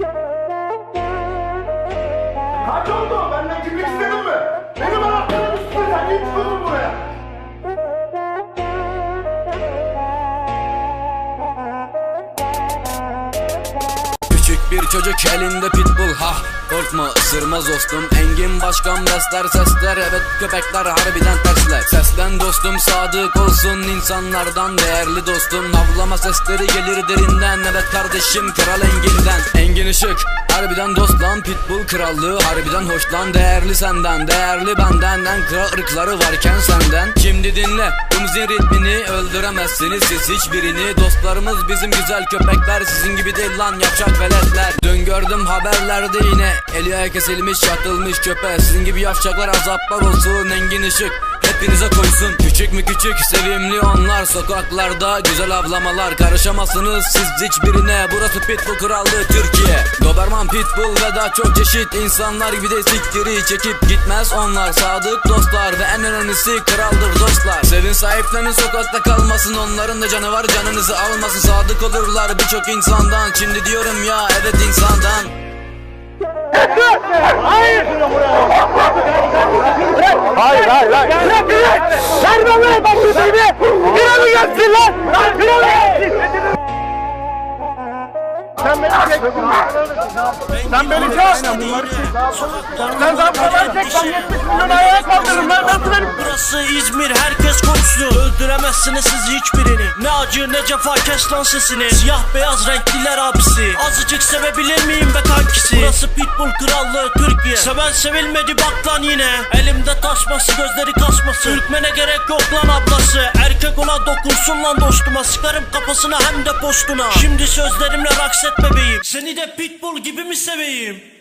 Yeah. bir çocuk elinde pitbull ha. Korkma ısırmaz dostum. Engin başkan besler sesler Evet köpekler harbiden tersler. Seslen dostum sadık olsun insanlardan değerli dostum. Havlama sesleri gelir derinden Evet kardeşim kral Engin'den. Engin ışık harbiden dost lan Pitbull krallığı harbiden hoş lan. Değerli senden değerli benden En kral ırkları varken senden. Şimdi dinle Hımzin ritmini öldüremezsiniz siz hiçbirini. Dostlarımız bizim güzel köpekler Sizin gibi değil lan yapacak veletler Dün gördüm haberlerde yine. Eli ayağı kesilmiş yatılmış köpe Sizin gibi yapacaklar azaplar olsun Engin ışık hepinize koysun. Küçük mü küçük sevimli onlar. Sokaklarda güzel avlamalar Karışamazsınız siz hiçbirine. Burası Pitbull krallığı Türkiye. Doberman Pitbull ve daha çok çeşit insanlar. Gibi de siktiri çekip gitmez onlar. Sadık dostlar ve en önemlisi kraldır dostlar. Sevin sahiplerinin sokakta kalmasın Onların da canı var canınızı almasın. Sadık olurlar birçok insandan. Şimdi diyorum ya evet insandan. Hayır hayır hayır. Bırak bırak. Verme lan bak bu seni. Kralı Sen beni çek. Sen beni çek. Ben 70 milyon ayağa kaldırırım. Ben nasıl? Burası İzmir herkes konuştu Öldüremezsiniz siz hiçbirini Ne acı ne cefa kes lan sesini Siyah beyaz renkliler abisi Azıcık sevebilir miyim be kankisi Burası Pitbull krallığı Türkiye Seven sevilmedi bak lan yine Elimde taşması gözleri kasması Ürkmene gerek yok lan ablası Erkek ona dokunsun lan dostuma. Sıkarım kafasına hem de postuna. Şimdi sözlerimle raks et bebeğim. Seni de Pitbull gibi mi seveyim